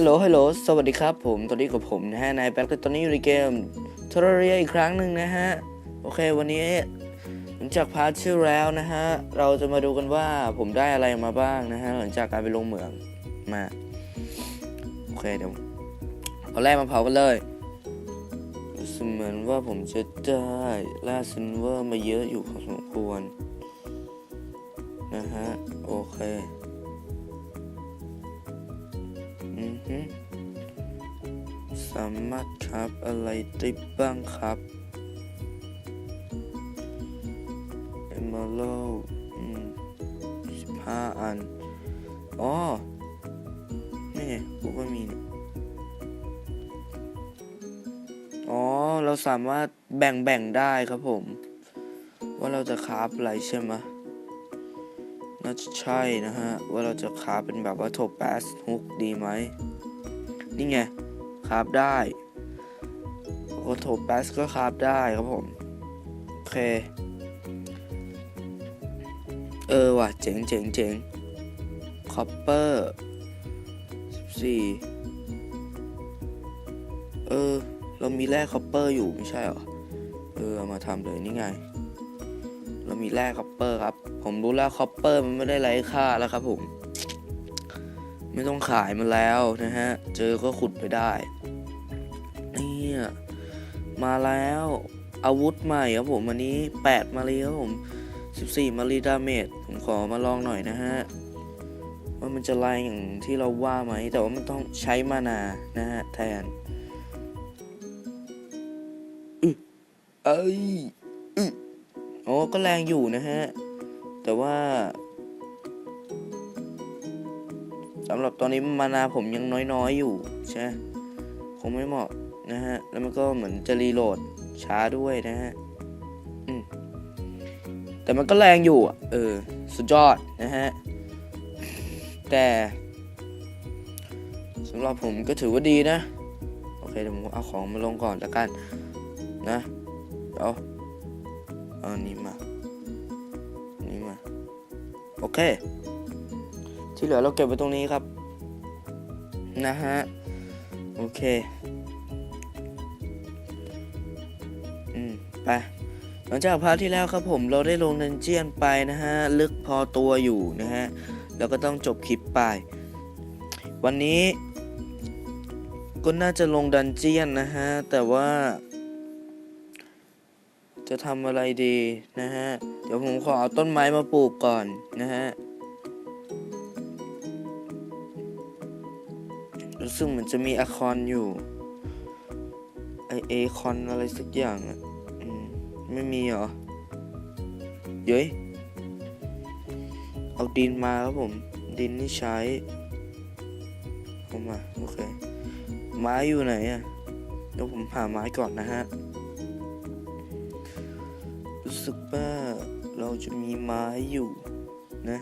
ฮัลโหล ฮัลโหล สวัสดีครับผม ตอนนี้กับผมนะฮะ นายแบ็คตอนนี้อยู่ในเกมทรเรียอีกครั้งหนึ่งนะฮะ โอเค วันนี้หลังจากพาร์ทชื่อแล้วนะฮะ เราจะมาดูกันว่าผมได้อะไรมาบ้างนะฮะ หลังจากการไปลงเหมืองมา โอเค เดี๋ยวเอาแรกมาเผากันเลยรู้สึกเหมือนว่าผมจะได้ล่าซินเวอร์มาเยอะอยู่พอสมควร นะฮะ โอเค สามารถครับอะไรได้บ้างครับ เอมมอลสิบห้าอัน อ๋อ นี่ไงกูก็มีอ๋อ เราสามารถแบ่งแบ่งได้ครับผม ว่าเราจะคราฟอะไรใช่ไหมน่าจะใช่นะฮะ ว่าเราจะคราฟเป็นแบบว่าโทแปสฮุกดีไหม นี่ไงคราฟได้โอโทแปสก็คราฟได้ครับผม โอเค เออว่ะ เจ๋งเจ๋งเจ๋งคอปเปอร์สี่เออ เรามีแร่คอปเปอร์อยู่ไม่ใช่เหรอ เออเอามาทำเลยนี่ไง เรามีแร่คอปเปอร์ครับ ผมรู้แล้วคอปเปอร์มันไม่ได้ไร้ค่าแล้วครับผม ไม่ต้องขายมันแล้วนะฮะ เจอก็ขุดไปได้เนี่ยมาแล้วอาวุธใหม่ครับผมอันนี้ 8 มารีครับผม 14 มารีดาเมจผมขอมาลองหน่อยนะฮะ ว่ามันจะไล่อย่างที่เราว่าไหม แต่ว่ามันต้องใช้มานานะฮะ แทนเอ้ยอึโอ้ก็แรงอยู่นะฮะ แต่ว่า สำหรับตอนนี้มานาผมยังน้อยๆอยู่ใช่ไหมคงไม่เหมาะนะฮะ แล้วมันก็เหมือนจะรีโหลดช้าด้วยนะฮะแต่มันก็แรงอยู่เออ สุดยอดนะฮะ แต่สำหรับผมก็ถือว่าดีนะ โอเคเดี๋ยวผมเอาของมาลงก่อนแล้วกันนะเดี๋ยวเอาอันนี้มาอันนี้มา โอเค ที่เหลือเราเก็บไว้ตรงนี้ครับ นะฮะ โอเค อืม ไป หลังจากพาร์ทที่แล้วครับผมเราได้ลงดันเจียนไปนะฮะ ลึกพอตัวอยู่นะฮะ แล้วก็ต้องจบคลิปไป วันนี้ก็น่าจะลงดันเจียนนะฮะ แต่ว่า จะทำอะไรดีนะฮะ เดี๋ยวผมขอเอาต้นไม้มาปลูกก่อนนะฮะ รู้สึกเหมือนจะมีอะคอนอยู่ไอเอคอนอะไรสักอย่างอะไม่มีเหรอ เย้ย เอาดินมาครับผม ดินนี่ใช้เอามา โอเค ไม้อยู่ไหนอะเดี๋ยวผมหาไม้ก่อนนะฮะ รู้สึกว่าเราจะมีไม้อยู่นะ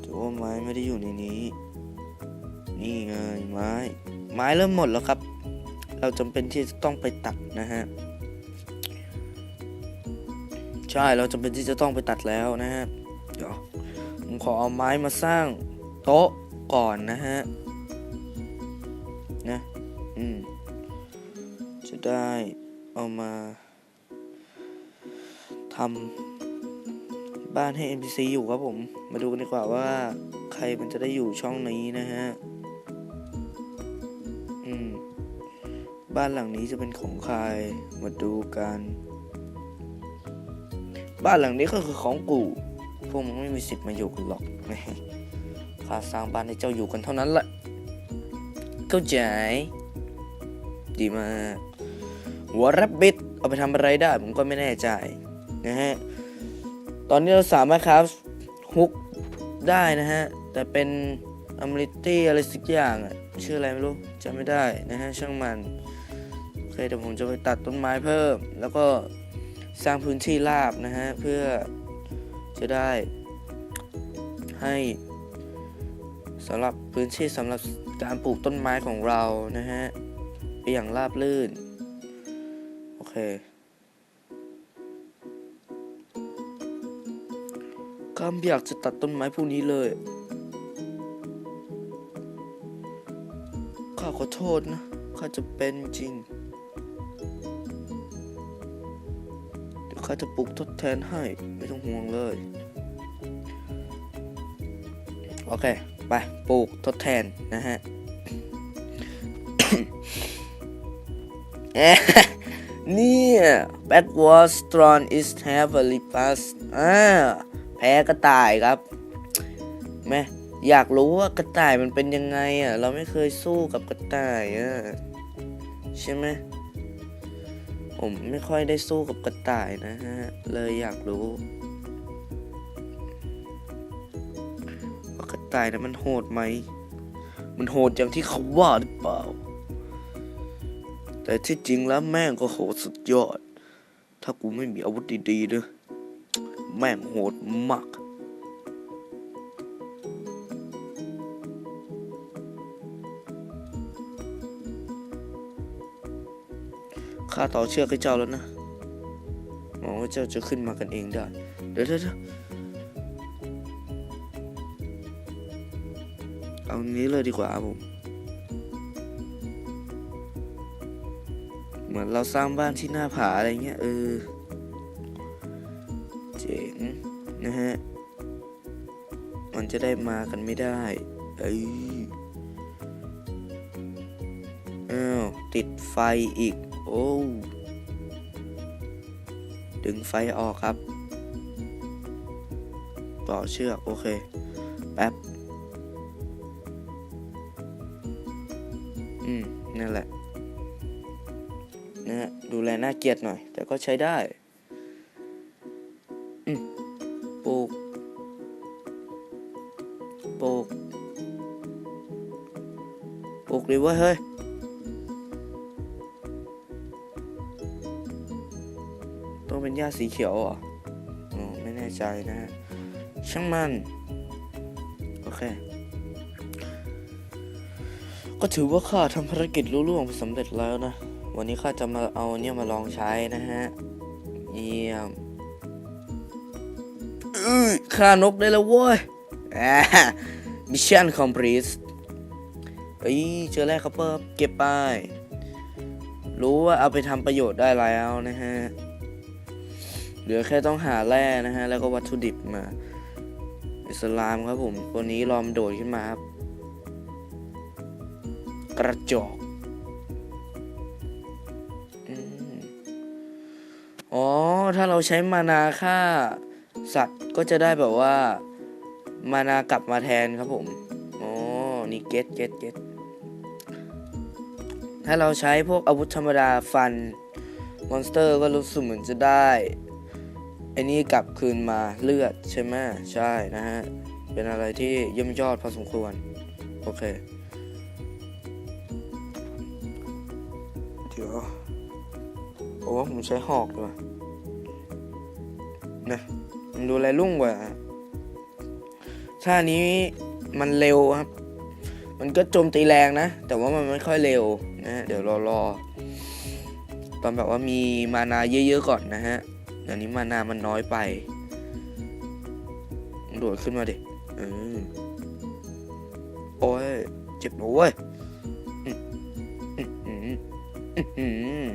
แต่ว่าไม้ไม่ได้อยู่ในนี้ นี่ไงไม้ ไม้เริ่มหมดแล้วครับ เราจำเป็นที่จะต้องไปตัดนะฮะ ใช่ เราจำเป็นที่จะต้องไปตัดแล้วนะฮะ เดี๋ยว ผมขอเอาไม้มาสร้างโต๊ะก่อนนะฮะ นะ อืม จะได้เอามาทำบ้านให้ NPC อยู่ครับผม มาดูกันดีกว่าว่าใครมันจะได้อยู่ช่องนี้นะฮะ บ้านหลังนี้จะเป็นของใคร มาดูกัน บ้านหลังนี้ก็คือของกู พวกมึงไม่มีสิทธิ์มาอยู่กันหรอกข้าสร้างบ้านให้เจ้าอยู่กันเท่านั้นแหละ เข้าใจ ดีมากหัวแรบบิทเอาไปทำอะไรได้ ผมก็ไม่แน่ใจ นะฮะ ตอนนี้เราสามารถครับฮุกได้นะฮะ แต่เป็นอ m ม n ิตี้อะไรสักอย่างอะชื่ออะไรไม่รู้จำไม่ได้นะฮะ ช่างมัน เคเดี๋ยวผมจะไปตัดต้นไม้เพิ่ม แล้วก็สร้างพื้นที่ราบนะฮะเพื่อจะได้ให้สำหรับพื้นที่สำหรับการปลูกต้นไม้ของเรานะฮะไปอย่างราบรื่น โอเค ก็อยากจะตัดต้นไม้พวกนี้เลยข้าขอโทษนะ ข้าจะเป็นจริงาจะปลุกทดแทนให้ ไม่ต้องห่วงเลย โอเค ไปปลูกทดแทนนะฮะเอ๊ะเนี่ย backward strong is heavily pass อ่าแพ้กระต่ายครับแม่อยากรู้ว่ากระต่ายมันเป็นยังไงอะ เราไม่เคยสู้กับกระต่ายอะ ใช่ไหม ผมไม่ค่อยได้สู้กับกระต่ายนะฮะ เลยอยากรู้ว่ากระต่ายนะมันโหดไหม มันโหดอย่างที่เขาว่าหรือเปล่า แต่ที่จริงแล้วแม่งก็โหดสุดยอด ถ้ากูไม่มีอาวุธดีๆนะแม่งโหดมาก ข้าต่อเชือกให้เจ้าแล้วนะหวังว่าเจ้าจะขึ้นมากันเองได้ เดี๋ยวเดี๋ยวเอางี้เลยดีกว่าผม เหมือนเราสร้างบ้านที่หน้าผาอะไรเงี้ยเออ เจ๋งนะฮะ มันจะได้มากันไม่ได้ เอ้ยอ้าวติดไฟอีก ดึงไฟออกครับ ต่อเชือก โอเค แป๊บ อืม นั่นแหละ นะฮะ ดูแลน่าเกลียดหน่อย แต่ก็ใช้ได้ อืมปลูกปลูกปลูกดีว่าเฮ้ย เป็นหญ้าสีเขียวเหรออ๋อไม่แน่ใจนะฮะช่างมัน โอเค ก็ถือว่าข้าทำภารกิจลุล่วงสำเร็จแล้วนะ วันนี้ข้าจะมาเอาเนี่ยมาลองใช้นะฮะ เยี่ยมอื้อฆ่านกได้แล้วเว้ยมิชชั่นคอมพลีทเอ้ยเจอแร่คัพเปอร์เก็บไป รู้ว่าเอาไปทำประโยชน์ได้แล้วนะฮะ เหลือแค่ต้องหาแร่นะฮะ แล้วก็วัตถุดิบมา อิสลามครับผมตัวนี้ลอมโดดขึ้นมาครับ กระจอกอ๋อ ถ้าเราใช้มานาฆ่าสัตว์ก็จะได้แบบว่า มานากลับมาแทนครับผม อ๋อ นี่เก็ตเก็ตเก็ตถ้าเราใช้พวกอาวุธธรรมดาฟัน มอนสเตอร์ก็รู้สึกเหมือนจะได้ ไอ้นี่กลับคืนมาเลือดใช่ไหมใช่นะฮะ เป็นอะไรที่เย่ยมยอดพอสมควร โอเค เดี๋ยวโอ้ผมใช้หอกดีกว่านะมันดูแลรุ่งกว่าท่านี้มันเร็วครับ มันก็โจมตีแรงนะ แต่ว่ามันไม่ค่อยเร็วนะ เดี๋ยวรอรอตอนแบบว่ามีมานาเยอะๆก่อนนะฮะ เดี๋ยวนี้มานามันน้อยไป โดดขึ้นมาดิเออโอ้ย เจ็บหนูเว้ยอืมอืมอืมอืมอืม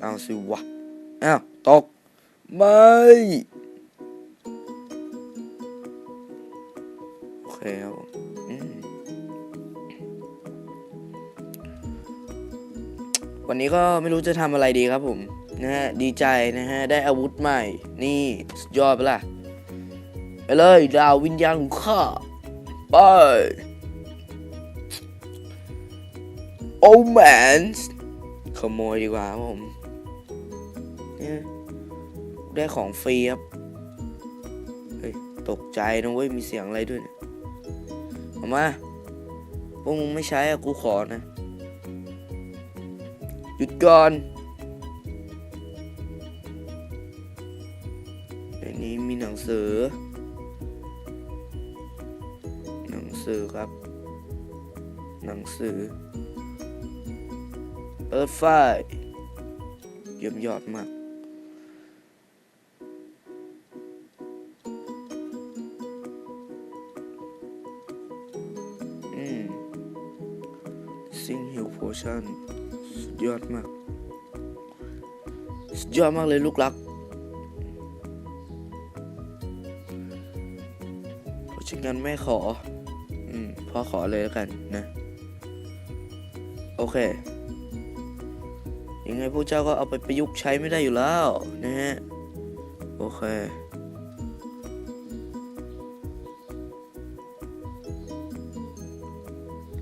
เอาสิวะอ้าวตก ไม่ โอเคครับผมอืมวันนี้ก็ไม่รู้จะทำอะไรดีครับผม นะฮะดีใจนะฮะได้อาวุธใหม่นี่สุดยอดไปะล่ะไปเลยดาววิญญาณของข้าไปโอ้แมนขโมยดีกว่าผมเนี่ยได้ของฟรีครับเฮ้ยตกใจนะเว้ยมีเสียงอะไรด้วยเนี่ยเอามาพวกมึงไม่ใช้อะกูขอนะ หยุดก่อน ในนี้มีหนังสือ หนังสือครับ หนังสือ เอิร์ธไฟเยี่ยมยอดมาก อืมสิงหิวชั่นสุดยอดมาก สุดยอดมากเลยลูกรัก ฉะนั้นแม่ขอ อืมพ่อขอเลยแล้วกันนะ โอเค ยังไงพวกเจ้าก็เอาไปประยุกต์ใช้ไม่ได้อยู่แล้วนะฮะ โอเค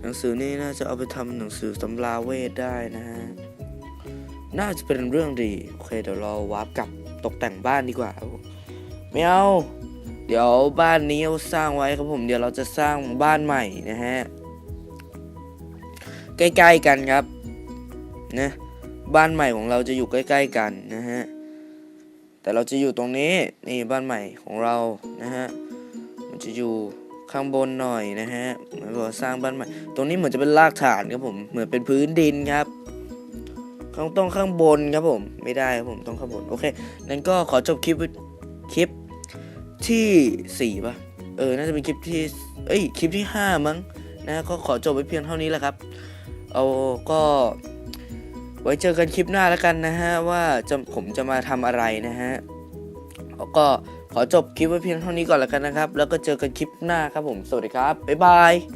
หนังสือนี่น่าจะเอาไปทำหนังสือตำราเวทได้นะฮะ น่าจะเป็นเรื่องดี โอเค เดี๋ยวเราวาร์ปกลับตกแต่งบ้านดีกว่า ไม่เอา เดี๋ยวบ้านนี้เราสร้างไว้ครับผมเดี๋ยวเราจะสร้างบ้านใหม่นะฮะใกล้ๆกันครับนะบ้านใหม่ของเราจะอยู่ใกล้ ๆกันนะฮะแต่เราจะอยู่ตรงนี้นี่บ้านใหม่ของเรานะฮะมันจะอยู่ข้างบนหน่อยนะฮะเหมือนว่าสร้างบ้านใหม่ ตรงนี้เหมือนจะเป็นรากฐานครับผมเหมือนเป็นพื้นดินครับข้างต้องข้างบนครับผมไม่ได้ครับผมต้องข้างบนโอเคนั้นก็ขอจบคลิปคลิป ที่สี่ป่ะ เออ น่าจะเป็นคลิปที่ เอ้ย คลิปที่ห้ามั้ง นะ ก็ขอจบไว้เพียงเท่านี้แหละครับ เอาก็ ไว้เจอกันคลิปหน้าแล้วกันนะฮะ ว่าจะผมจะมาทำอะไรนะฮะก็ขอจบคลิปไว้เพียงเท่านี้ก่อนแล้วกันนะครับ แล้วก็เจอกันคลิปหน้าครับผม สวัสดีครับ บ๊ายบาย